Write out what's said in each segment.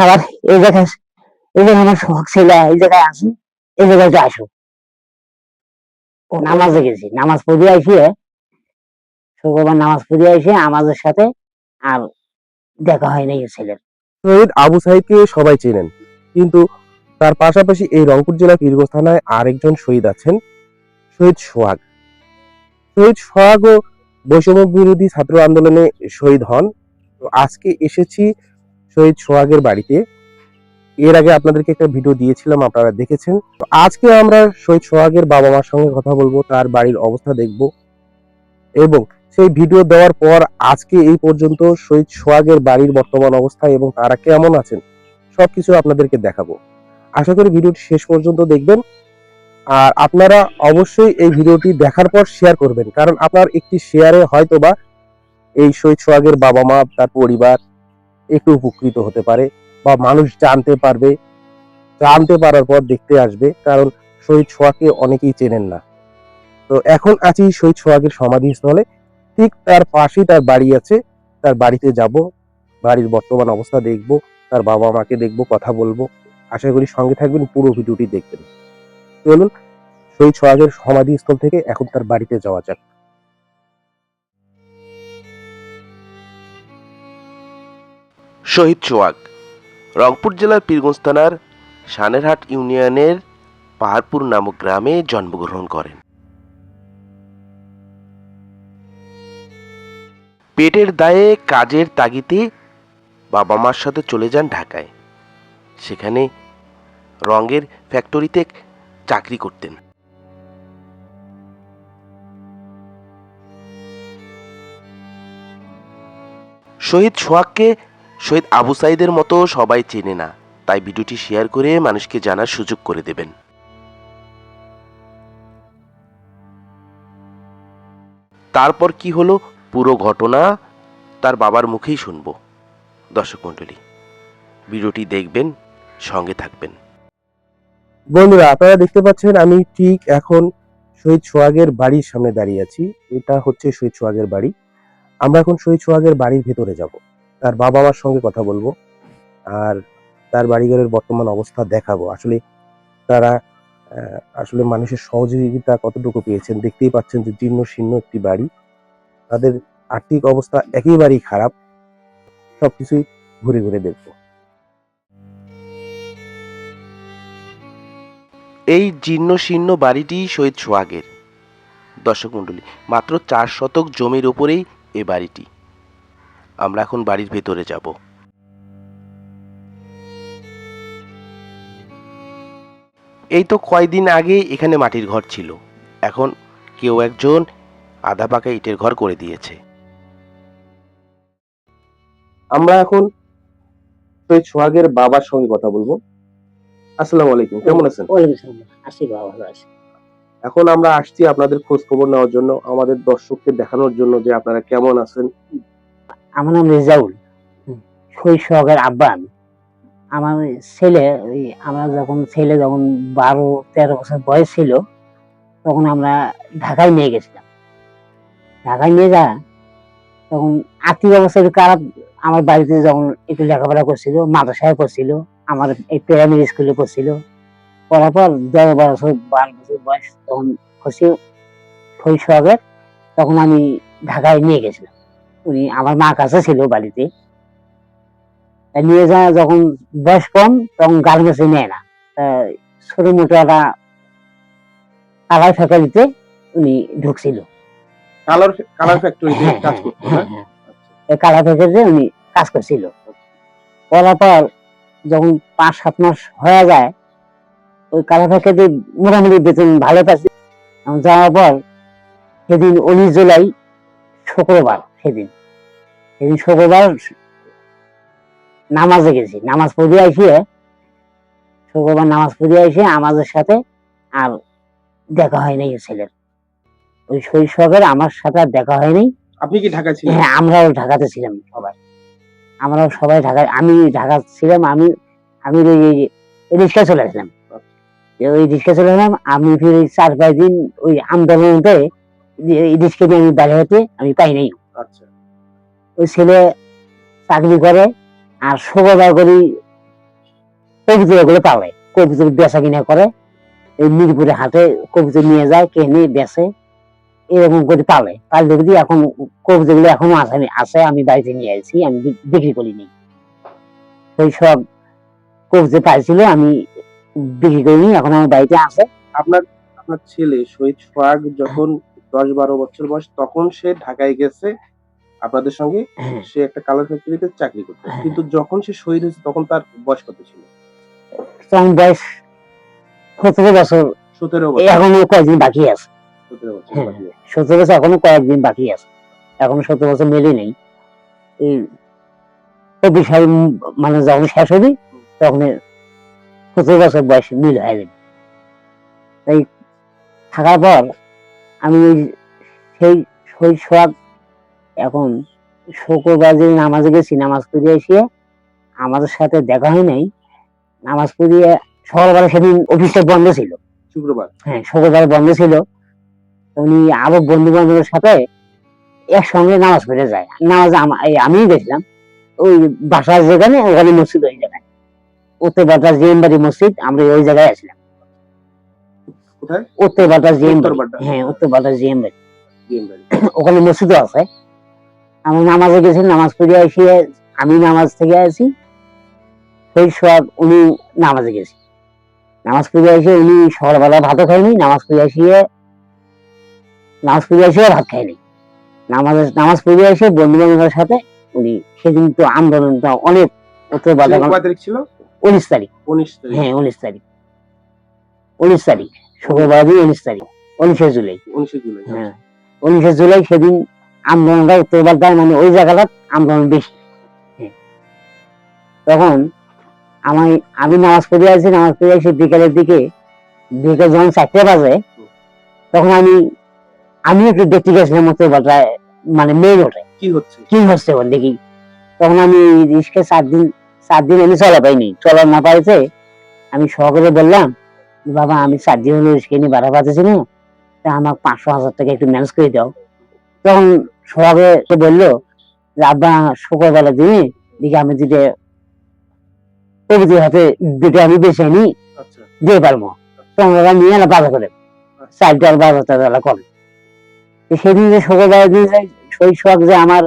আবার এই জায়গায় এই জায়গায় আমার শখ ছিল, এই জায়গায় আসি, এই জায়গায় আসো। নামাজে গেছি, নামাজ পড়ে আইসি শুক্রবার নামাজ পড়ে আইসি আমাদের সাথে আর দেখা হয় নাই ছেলের। শহীদ আবু সাইদকে সবাই চেনেন, কিন্তু তার পাশাপাশি এই রংপুর জেলা পীরগঞ্জ থানায় আরেকজন শহীদ আছেন, শহীদ সোহাগ। শহীদ সোহাগও বৈষম্য বিরোধী ছাত্র আন্দোলনে শহীদ হন। তো আজকে এসেছি শহীদ সোহাগের বাড়িতে। এর আগে আপনাদেরকে একটা ভিডিও দিয়েছিলাম, আপনারা দেখেছেন। তো আজকে আমরা শহীদ সোহাগের বাবা মার সঙ্গে কথা বলব, তার বাড়ির অবস্থা দেখব। এবং সেই ভিডিও দেওয়ার পর আজকে এই পর্যন্ত শহীদ সোহাগের বাড়ির বর্তমান অবস্থা এবং তারা কেমন আছেন, সবকিছু আপনাদেরকে দেখাবো। আশা করি ভিডিওটি শেষ পর্যন্ত দেখবেন। আর আপনারা অবশ্যই এই ভিডিওটি দেখার পর শেয়ার করবেন, কারণ আপনার একটি শেয়ারে হয়তোবা এই শহীদ সোহাগের বাবা মা, তার পরিবার একটু উপকৃত হতে পারে বা মানুষ জানতে পারবে। জানতে পারার পর দেখতে আসবে, কারণ শহীদ সোহাগকে অনেকেই চেনেন না। তো এখন আছি শহীদ সোহাগের সমাধিস্থলে। ঠিক তার পাশেই তার বাড়ি আছে। তার বাড়িতে যাব, বাড়ির বর্তমান অবস্থা দেখব, তার বাবা মাকে দেখব, কথা বলব। আশা করি সঙ্গে থাকবেন, পুরো ভিডিওটি দেখবেন। চলুন, শহীদ সোহাগের সমাধিস্থল থেকে এখন তার বাড়িতে যাওয়া যাক। শহীদ সোহাগ, রংপুর জেলার পীরগঞ্জ থানার সানেরহাট ইউনিয়নের পাহাড়পুর নামক গ্রামে জন্মগ্রহণ করেন। পেটের দায়ে কাজের তাগিতে বাবা মার সাথে চলে যান ঢাকায়। সেখানে রঙের ফ্যাক্টরিতে চাকরি করতেন। শহীদ সোহাগকে শহীদ আবু সাইদের মতো সবাই চেনে না। তাই ভিডিওটি শেয়ার করে মানুষকে জানার সুযোগ করে দেবেন। তারপর কি হলো? পুরো ঘটনা তার বাবার মুখেই শুনব। দর্শক মণ্ডলী, ভিডিওটি দেখবেন, সঙ্গে থাকবেন। বন্ধুরা, আপনারা দেখতে পাচ্ছেন আমি ঠিক এখন শহীদ সোহাগের বাড়ির সামনে দাঁড়িয়ে আছি। এটা হচ্ছে শহীদ সোহাগের বাড়ি। আমরা এখন শহীদ সোহাগের বাড়ির ভেতরে যাব। তার বাবা মার সঙ্গে কথা বলব আর তার বাড়িঘরের বর্তমান অবস্থা দেখাবো। আসলে তারা আসলে মানুষের সহযোগিতা কতটুকু পেয়েছেন? দেখতেই পাচ্ছেন যে জীর্ণ শীর্ণ একটি বাড়ি। তাদের আর্থিক অবস্থা একেবারেই খারাপ। সবকিছুই ঘুরে ঘুরে দেখব। এই জীর্ণ শীর্ণ বাড়িটি শহীদ সোহাগের। দর্শক মণ্ডলী, মাত্র চার শতক জমির উপরেই এ বাড়িটি। আমরা এখন বাড়ির ভেতরে যাব। এই তো কয়দিন আগে এখানে মাটির ঘর ছিল। এখন কেউ একজন আধা পাকা ইটের ঘর করে দিয়েছে। আমরা এখন শহীদ সোহাগের বাবার সঙ্গে কথা বলব। আসসালামু আলাইকুম কেমন আছেন? আসি বাবা ভালো আছি। এখন আমরা আসছি আপনাদের খোঁজ খবর নেওয়ার জন্য আমাদের দর্শককে দেখানোর জন্য যে আপনারা কেমন আছেন। আমার নাম রেজাউল। শৈশবের আব্বা আমি। আমার ছেলে ওই আমরা যখন ছেলে যখন বারো তেরো বছর বয়স ছিল তখন আমরা ঢাকায় নিয়ে গেছিলাম। ঢাকায় নিয়ে যা তখন আত্মীয় অবস্থা একটু খারাপ আমার বাড়িতে যখন একটু লেখাপড়া করছিল মাদ্রাসায় করছিল আমার এই প্রাইমারি স্কুলে করছিল পড়ার পর দেড় বছর বারো বছর বয়স তখন হচ্ছে শৈশবের তখন আমি ঢাকায় নিয়ে গেছিলাম। উনি আমার মা কাছে ছিল বাড়িতে। নিয়ে যা যখন বয়স কম তখন গার্মেন্টসে নেয় না। ছোট মোটো একটা কালার ফ্যাক্টরিতে উনি ঢুকছিল। কালার কালার ফ্যাক্টরিতে কাজ করতো না। এই কালার ফ্যাক্টরিতে উনি কাজ করছিল। করার পর যখন পাঁচ সাত মাস হয়ে যায় ওই কালার ফ্যাক্টরিতে মোটামুটি বেতন ভালো পাচ্ছি যাওয়ার পর সেদিন উনিশ জুলাই শুক্রবার। সেদিন। সেদিন শুক্রবার নামাজে গেছি। নামাজ পড়ে আসিয়ে শুক্রবার নামাজ পড়ে আসে আমাদের সাথে আর দেখা হয়নি এই ছেলের। ওই শৈশবের আমার সাথে আর দেখা হয়নি আপনি কি ঢাকা ছিলেন? হ্যাঁ আমরাও ঢাকাতে ছিলাম সবাই। আমরাও সবাই ঢাকায় আমি ঢাকা ছিলাম আমি আমি ওই রিক্সা চলে আসলাম। ওই রিক্সা চলে আসলাম আমি ফির চার পাঁচ দিন ওই আন্দোলনতে এই রিক্সা নিয়ে আমি বাইরে হতে আমি পাই নাই। আচ্ছা। ওই ছেলে চাকরি করে আর শুক্রবার করি কবিতা গুলো পাবে কবিতা বেচা কিনা করে এই মিরপুরে হাটে কবিতা নিয়ে যায় কেনে বেচে এরকম করে পালে। পালতে করি এখন কবিতা গুলো এখনও আছে আছে আমি বাড়িতে নিয়ে আসছি আমি বিক্রি করিনি। ওই সব কবিতা পাইছিল আমি বিক্রি করিনি এখন আমার বাড়িতে আছে। আপনার আপনার ছেলে শহীদ সোহাগ যখন দশ বারো বছর বয়স তখন সে ঢাকায় গেছে আপনাদের সঙ্গে হ্যাঁ। সে একটা কালার ফ্যাক্টরিতে চাকরি করতো। হ্যাঁ। কিন্তু যখন সে শহীদ হয়েছে তখন তার বয়স কত ছিল? তখন বয়স সতেরো বছর। সতেরো বছর। এখনও কয়েকদিন বাকি আছে। সতেরো বছর হ্যাঁ। সতেরো বছর এখনও কয়েকদিন বাকি আছে। এখনও সতেরো বছর মেলে নেই। এই উম মানে যখন শেষ হবে তখন সতেরো বছর বয়স মিল হয়ে যাবে। তাই থাকার পর আমি ওই সেই সেই সোয়াগ এখন শুক্রবার নামাজে গেছি নামাজ পড়িয়ে এসে আমাদের সাথে দেখা হয় নাই। নামাজ পড়িয়ে সকালবেলা সেদিন অফিসটা বন্ধ ছিল। শুক্রবার? হ্যাঁ শুক্রবার বন্ধ ছিল। উনি আরও বন্ধু বান্ধবের সাথে একসঙ্গে নামাজ পড়ে যায়। নামাজ আমা- আমিই গেছিলাম ওই বাসার যেখানে ওখানে মসজিদ ওই জায়গায়। উত্তর বাটার জিএমবাড়ি মসজিদ আমরা ওই জায়গায় আসলাম কোথায়? উত্তর জিএমবাড়ি হ্যাঁ উত্তর বিএম বাড়ি। ওখানে মসজিদও আছে। আমি নামাজে গেছি নামাজ পড়ে এসে আমি নামাজ থেকে আসি। সেই সব উনি নামাজে গেছি। নামাজ পড়ে এসে উনি সকালবেলা ভাতও খায়নি নামাজ পড়ে এসে নামাজ পড়ে এসে ভাত খায়নি। নামাজ নামাজ পড়ে এসে বন্ধু বান্ধবের সাথে উনি সেদিন তো আন্দোলনটা অনেক উত্তর বাটা তারিখ ছিল? উনিশ তারিখ। উনিশ তারিখ। হ্যাঁ উনিশ তারিখ। উনিশ তারিখ। শুক্রবার দিন উনিশ তারিখ উনিশে জুলাই। উনিশে জুলাই। হ্যাঁ। উনিশে জুলাই সেদিন আন্দোলনটা উত্তর বাড্ডায় মানে ওই জায়গাটা আন্দোলন বেশি। হ্যাঁ। তখন আমি আমি নামাজ পড়ে আছি নামাজ পড়ে আছি বিকেলের দিকে বিকেল যখন চারটে বাজে। তখন আমি আমি একটু দেখতে গেছিলাম উত্তর বাড্ডায় মানে মেন রোডে কি হচ্ছে? কি হচ্ছে দেখি। তখন আমি রিস্কে চার দিন চার দিন আমি চলা পাইনি। চলা না পাইতে আমি সহকারে বললাম বাবা আমি চার দিন হলো রিস্কে নিয়ে বাড়া পাচ্ছি না তা আমার পাঁচশো হাজার টাকা একটু ম্যানেজ করে দাও। তখন সহকারে সে বলল যে আব্বা শুক্রবেলা দিনে দেখি আমি দুটো কবিতার হাতে দুটো আমি বেছে আনি আচ্ছা। দিয়ে পারব। তোমরা নিয়ে না বাজার করে। চারটার বাজার টাজার করে তো সেদিন যে শুক্রবার দিন শহীদ সোহাগ যে আমার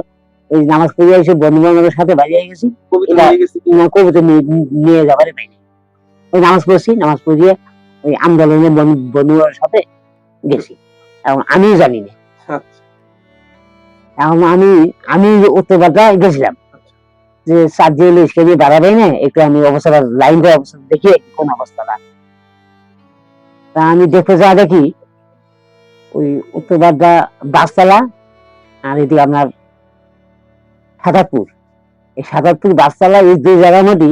ওই নামাজ পড়ে এসে বন্ধু বান্ধবের সাথে বাইরে গেছি। কবিতা গেছে। কবিতা নিয়ে নিয়ে যাবারে পাইনি। ওই নামাজ পড়ছি নামাজ পড়িয়ে ওই আন্দোলনের বন্ধু- বন্ধুদের সাথে গেছি। এবং আমিও জানি না আচ্ছা, এখন আমি আমি উত্তরপাটা গেছিলাম যে দিয়ে লিস্টে দিয়ে দাঁড়াবে না একটু আমি অবস্থাটা করে অবস্থা দেখি কোন অবস্থাটা তা আমি দেখতে যা দেখি ওই উত্তর উত্তরপাড্ডা বাসতলা আর এদিকে আপনার সাতাতপুর এই সাতাতপুর বাসতলা এই দুই জায়গার মধ্যে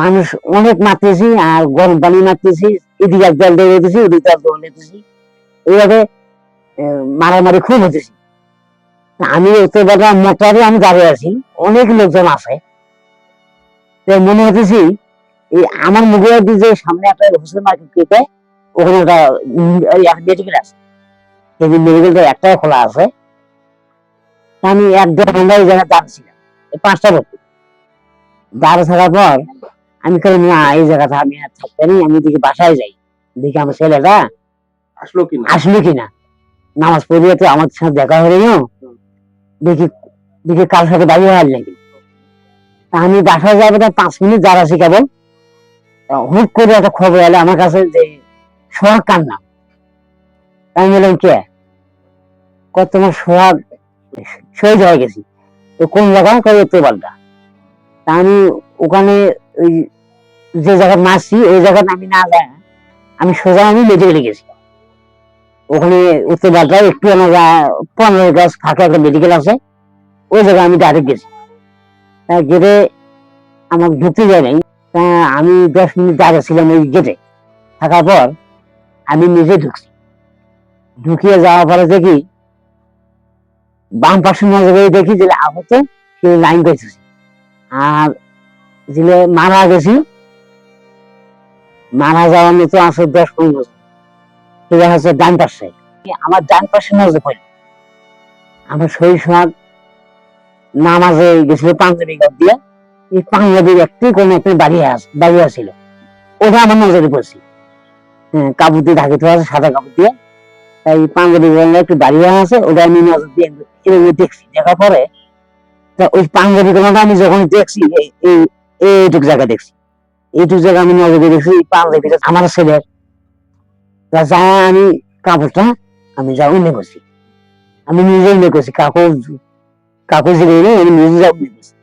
মানুষ অনেক মারতেছি আর গরম পানি মারতেছি, এদিকে এক জল দিয়ে দিতেছি ওদিকে এক জল দিতেছি এইভাবে মারামারি খুব হতেছি আমি উত্তরপাড়া মোটরে আমি দাঁড়িয়ে আছি, অনেক লোকজন আছে। মনে হতেছি এই আমার মুখে যে সামনে একটা হোসেন মার্কেট কেটে ওখানে একটা মেডিকেল আছে। সেই মেডিকেলটা একটাই খোলা আছে। আমি এক দেড় ঘণ্টা এই জায়গায় দাঁড়িয়েছিলাম পাঁচটা বছর। দাঁড়িয়ে থাকার পর আমি কেন না এই জায়গাটা আমি আর থাকতে নেই আমি দেখি বাসায় যাই। দেখি আমার ছেলেটা আসলো কি না আসলো কিনা? নামাজ পড়িয়ে তো আমার সাথে দেখা হলো না। দেখি দেখি কার সাথে বাড়ি হওয়ার নাকি আমি বাসায় যাব না পাঁচ মিনিট দাঁড়াচ্ছি কেবল। হুট করে একটা খবর এলো আমার কাছে যে সোহাগ কার নাম আমি বললাম কে? কত তোমার সোহাগ শহীদ হয়ে গেছি। তো কোন জায়গায় কই উত্তর পাল্টা তা আমি ওখানে ওই যে জায়গায় মারছি ওই জায়গায় আমি না যায় আমি সোজা আমি মেডিকেলে গেছি। ওখানে উত্তর বাজার একটু আমার পনেরো গাছ ফাঁকা একটা মেডিকেল আছে, ওই জায়গায় আমি ডাইরেক্ট গেছি। গেটে আমার ঢুকতে যায় নাই আমি দশ মিনিট দাঁড়িয়ে ছিলাম ওই গেটে। থাকার পর আমি নিজে ঢুকছি। ঢুকিয়ে যাওয়ার পরে দেখি, বাম পাশে নজরে দেখি যে আহত, সে লাইন করতেছি। আর যে মারা গেছি মারা যাওয়ার মতো আছে দশ পনেরো বছর সেটা হচ্ছে ডান পাশে। আমার ডান পাশে নজর পড়ল আমার সোহাগ নামাজে গেছিল পাঞ্জাবি গাছ দিয়ে। এই পাঞ্জাবির একটি কোন একটা দাঁড়িয়ে আস দাঁড়িয়ে ছিল ওটা আমার নজরে পড়ছি হ্যাঁ কাপড় দিয়ে ঢাকি দেওয়া আছে, সাদা কাপড় দিয়ে। তাই পাঞ্জাবি গাছ একটু দাঁড়িয়ে আছে, ওটা আমি নজর দিয়ে দেখছি। দেখার পরে তা ওই পাঞ্জাবি গুলোটা আমি যখন দেখছি, এই- এই এইটুক জায়গা দেখছি। জায়গা আমি নজর দেখছি আমার ছেলের যা আমি কাপড়টা আমি যা করছি আমি নিজে করছি আমি নিজে যা করছি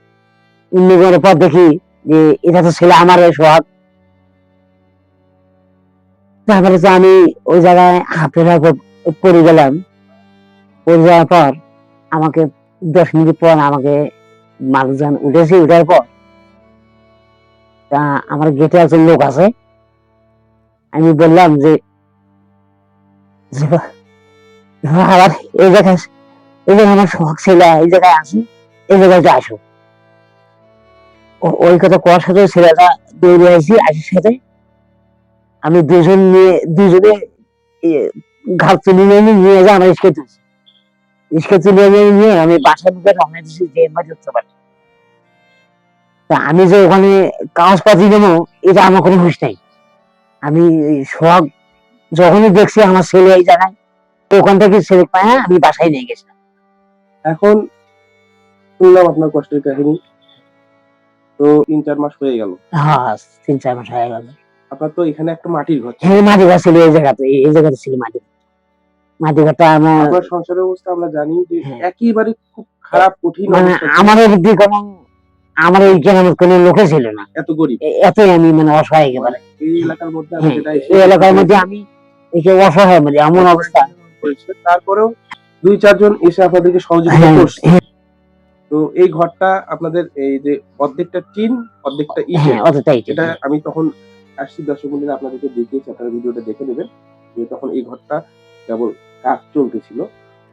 করার পর দেখি যে, এটা তো ছেলে আমার সোহাগ তারপরে তো আমি ওই জায়গায় উপর পড়ে গেলাম। পড়ে যাওয়ার পর আমাকে দশ মিনিট পর আমাকে মানুষজন উঠেছে উঠার পর তা আমার গেটে একজন লোক আছে। আমি বললাম যে এই জায়গায় এই জায়গায় আমার শখ ছিল, এই জায়গায় আসি, এই জায়গায় তো আসো ও- ওই কথা কোয়ার সাথে ছেলেটা দৌড়ে আসি সাথে। আমি দুজন নিয়ে, দুজনে ঘাট তুলে নিয়ে নিয়ে যা আমার স্কেচ তুলছি স্কেচ তুলে নিয়ে আমি বাসার মুখে দিচ্ছি যে উঠতে পারি। আমি যে ওখানে কাগজপাতি নেব এটা আমার কোনো হুশ নাই আমি সোহাগ যখনই দেখছি আমার ছেলে এই জায়গায় ওখান থেকে ছেলে পায় আমি বাসায় নিয়ে গেছিলাম এখন শুনলাম আপনার কষ্টের কাহিনী তো তিন চার মাস হয়ে গেল হ্যাঁ তিন চার মাস হয়ে গেল আপনার তো এখানে একটা মাটির ঘর। হ্যাঁ মাটি ঘর ছিল এই জায়গাতে এই- জায়গাতে ছিল মাটি মাটি ঘরটা আমার সংসারের অবস্থা আমরা জানি যে হ্যাঁ। একেবারে খুব খারাপ কঠিন মানে অবস্থা ছিল। আমার এই গ্রামের কোনো লোকে ছিল না। এত গরিব। এতই আমি মানে অসহায় একেবারে। এই এলাকার মধ্যে আমি হ্যাঁ, যেটা এসে- এই এলাকার মধ্যে আমি একে অসহায় মানে এমন অবস্থা। তারপরেও দুই চারজন এসে আপনাদেরকে সহযোগিতা হ্যাঁ, করছে। হ্যাঁ, তো এই ঘরটা আপনাদের এই যে অর্ধেকটা টিন অর্ধেকটা অতটাই এটা আমি তখন আসছি দর্শক বন্ধুরা আপনাদেরকে দেখিয়েছি আপনারা ভিডিওটা দেখে নেবেন। যে তখন এই ঘরটা কেবল কাজ চলতেছিল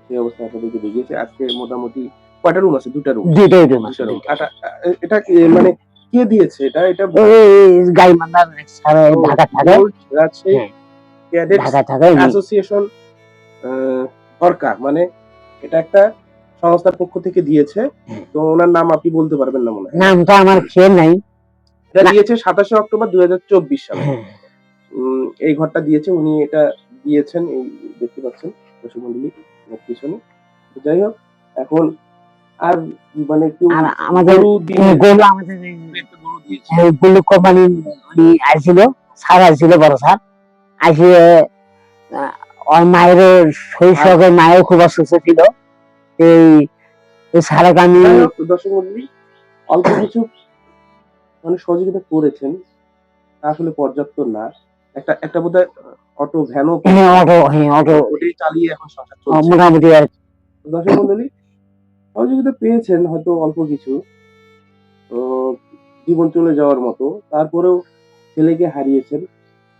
সেই অবস্থায় আপনাদেরকে দেখিয়েছি। আজকে মোটামুটি কয়টা রুম আছে? দুটা রুম দুইটাই রুম আছে। এটা মানে কে দিয়েছে? এটা এটা গাই মান্দার সারা ঢাকা থাকে। রাজশাহী। ক্যাডেট ঢাকা থাকে অ্যাসোসিয়েশন সরকার মানে এটা একটা সংস্থার পক্ষ থেকে দিয়েছে। হ্যাঁ। তো ওনার নাম আপনি বলতে পারবেন না মনে হয়। নামটা আমার খেয়াল নাই। এটা দিয়েছে সাতাশে অক্টোবর দুই হাজার চব্বিশ সালে। হ্যাঁ, এই ঘরটা দিয়েছে। উনি এটা দিয়েছেন এই দেখতে পাচ্ছেন দর্শক মন্ডলী পিছনে যাই হোক এখন আর মানে আমাদের গরু আমাদের গরু কোম্পানি বড় ওর মায়ের শৈশবের মায়ের খুব অসুস্থ ছিল। এই আমি দর্শক অল্প কিছু মানে সহযোগিতা করেছেন তা আসলে পর্যাপ্ত না। একটা একটা বোধহয় অটো ভ্যানও হ্যাঁ অটো হ্যাঁ অটো। ওটাই চালিয়ে এখন সংসার মোটামুটি আর দর্শক মন্ডলী সহযোগিতা পেয়েছেন হয়তো অল্প কিছু জীবন চলে যাওয়ার মতো। তারপরেও ছেলেকে হারিয়েছেন,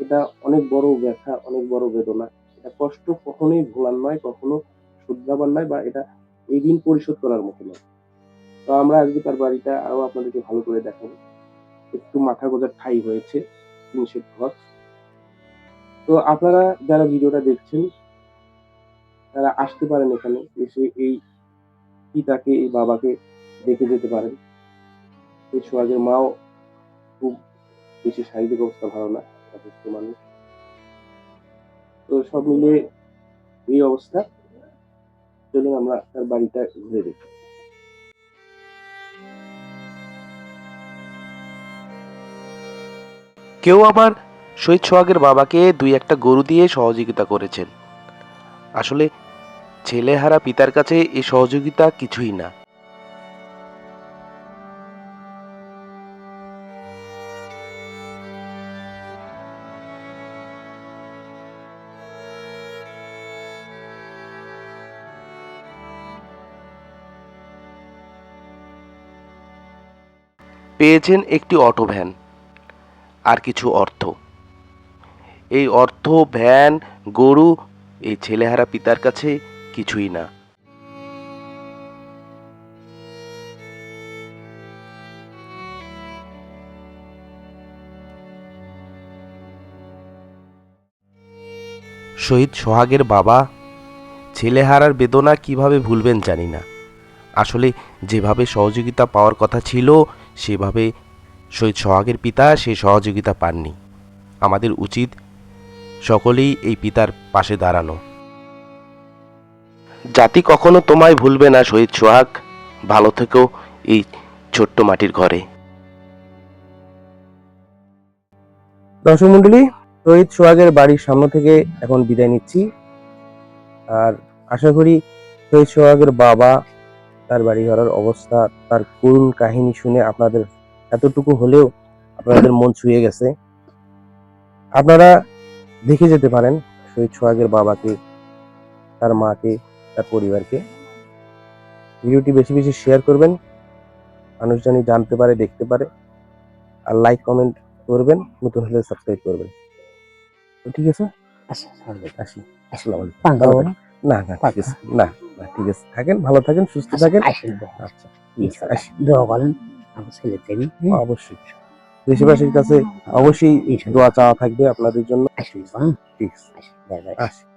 এটা অনেক বড় ব্যথা, অনেক বড় বেদনা। এটা কষ্ট কখনোই ভোলার নয়, কখনো শুধরাবার নয় বা এটা এই ঋণ পরিশোধ করার মতো নয়। তো আমরা আজকে তার বাড়িটা আরও আপনাদেরকে ভালো করে দেখাবো। একটু মাথা গোজার ঠাই হয়েছে, জিনিসের ঘর তো আপনারা যারা ভিডিওটা দেখছেন, তারা আসতে পারেন এখানে, এসে এই পিতাকে এই বাবাকে দেখে যেতে পারেন। এই সোহাগের মাও খুব বেশি শারীরিক অবস্থা ভালো না অসুস্থ মানুষ। তো সব মিলে এই অবস্থা। চলুন আমরা তার বাড়িটা ঘুরে দেখি। কেউ আবার শহীদ সোহাগের বাবাকে দুই একটা গরু দিয়ে সহযোগিতা করেছেন। আসলে ছেলেহারা পিতার কাছে এই সহযোগিতা কিছুই না। পেয়েছেন একটি অটো ভ্যান, আর কিছু অর্থ। এই অর্থ, ভ্যান, গরু, এই ছেলেহারা পিতার কাছে কিছুই না। শহীদ সোহাগের বাবা, ছেলেহারার বেদনা কীভাবে ভুলবেন জানি না। আসলে যেভাবে সহযোগিতা পাওয়ার কথা ছিল, সেভাবে শহীদ সোহাগের পিতা সেই সহযোগিতা পাননি। আমাদের উচিত সকলেই এই পিতার পাশে দাঁড়ানো। জাতি কখনো তোমায় ভুলবে না, শহীদ সোহাগ। ভালো থেকো এই ছোট্ট মাটির ঘরে। দর্শক মন্ডলী শহীদ সোহাগের বাড়ির সামনে থেকে এখন বিদায় নিচ্ছি। আর আশা করি শহীদ সোহাগের বাবা, তার বাড়ি ঘরের অবস্থা, তার করুণ কাহিনী শুনে আপনাদের এতটুকু হলেও আপনাদের মন ছুঁয়ে গেছে। আপনারা দেখে যেতে পারেন শহীদ সোহাগের বাবাকে, তার মাকে তার পরিবারকে। ভিডিওটি বেশি বেশি শেয়ার করবেন। মানুষ জানি জানতে পারে দেখতে পারে। আর লাইক কমেন্ট করবেন নতুন হলে সাবস্ক্রাইব করবেন। তো ঠিক আছে? আচ্ছা আসি। আসসালামু আলাইকুম। না? থাকেন। না ঠিক আছে। না না ঠিক আছে। থাকেন ভালো থাকেন সুস্থ থাকেন। আচ্ছা দোয়া করেন আমার ছেলে থেকে অবশ্যই। দেশবাসীর কাছে অবশ্যই। দোয়া চাওয়া থাকবে আপনাদের জন্য। হ্যাঁ। ঠিক আছে। আসি।